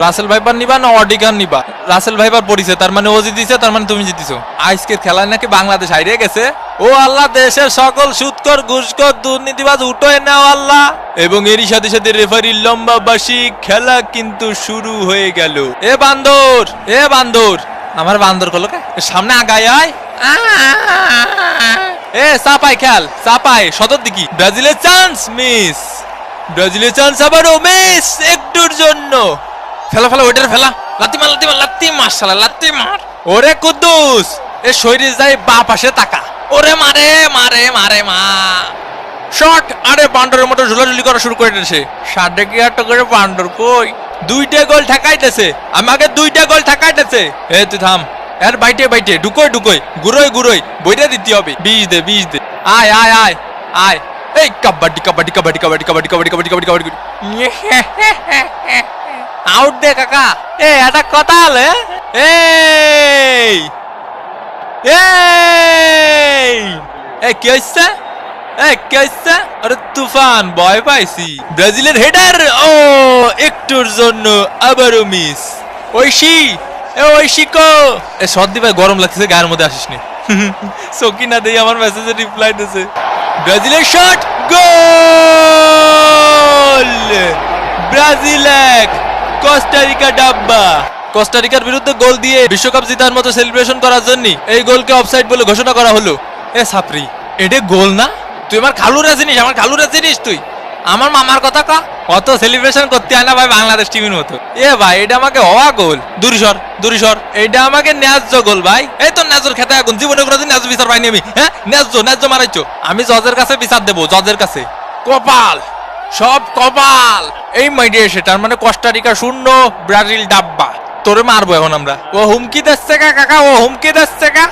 রাসেল ভাইবার নিবা না অডিগান নিবা? রাসেল ভাইবার পড়িছে, তার মানে ও জিতিছে, তার মানে তুমি জিতিছো। আজকের খেলায় নাকি বাংলাদেশ হারিয়ে গেছে? ও আল্লাহ, দেশের সকল সুৎকর, ঘুষখোর, দুর্নীতিবাজ উঠোয় নাও আল্লাহ। এবং এরই সাথে সাথে রেফারির লম্বা বাসি খেলা কিন্তু শুরু হয়ে গেল। এ বান্দর এ বান্দর। আমার বান্দর কলকে সামনে আগায় আয়। এ, চাপাই খেল, চাপাই, সদর দিকি। ব্রাজিলের চান্স, মিস। ব্রাজিলের চান্স আবারও মিস, একটুর জন্য। ফেলা ফেলা ওইটার ফেলা লাত্তি মার লাত্তি মার লাত্তি মার শালা লাত্তি মার ওরে কুদ্দুস এ শরীর যায় বা পাশে তাকা ওরে মারে মারে মারে মা শট আরে বান্ডরের মতো ঝুলাঝুলি করা শুরু করে দিয়েছে সাড়ে আট করে বান্ডর কই দুইটা গোল ঠেকাইতেছে আমাকে দুইটা গোল ঠেকাইতেছে এ তুই থাম এর বাইটে বাইটে ঢুকোই ঢুকোই গুরোই গুরোই বইটা দিতে হবে বিষ দে বিষ দে আয় আয় আয় আয় এই কাবাডি কাবাডি কাবাডি কাবাডি কাবাডি কাবাডি কাবাডি কাবাডি কাবাডি কাবাডি আউট দে, কাকা। এ এটা কথা হলে এই। এই। কি এই, কি হচ্ছে তুফান, ভয় পাইছি। ব্রাজিলের হেডার ও, একটুর জন্য আবারও মিস ঐশী, এ, ঐশী কো। এ, সর্দি ভাই, গরম লাগতেছে, গায়ের মধ্যে আসিস নি সকিনা দেই আমার মেসেজে রিপ্লাই দিতেছে ব্রাজিলের শট গোল! ব্রাজিল এক। কোস্টারিকা ডাব্বা। কোস্টারিকার বিরুদ্ধে গোল দিয়ে বিশ্বকাপ জেতার মতো সেলিব্রেশন করার জন্য এই গোলকে অফসাইড বলে ঘোষণা করা হলো। এ সাপরি এটা গোল না? তুই আমার খালুরা চিনিস আমার খালুরা চিনিস তুই। আমার মামার কথা কা। অত সেলিব্রেশন করতে হয় না ভাই বাংলাদেশ টিমের মতো। এ ভাই, এটা আমাকে হওয়া গোল। দুরিসর দুরিসর এটা আমাকে ন্যায্য গোল ভাই। এই তো ন্যায্য খেতে এখন জীবনে কোনোদিন ন্যায্য বিচার পাইনি আমি। হ্যাঁ? ন্যায্য ন্যায্য মারাইছো। আমি জজের কাছে বিচার দেবো, জজের কাছে। কপাল! সব কপাল। এই মাইডিয়া তার মানে কস্টারিকা শূন্য, ব্রাজিল ডাব্বা। তোরে মারবো এখন আমরা। ও হুমকি দিচ্ছে কাকা? ও হুমকি দিচ্ছে কা?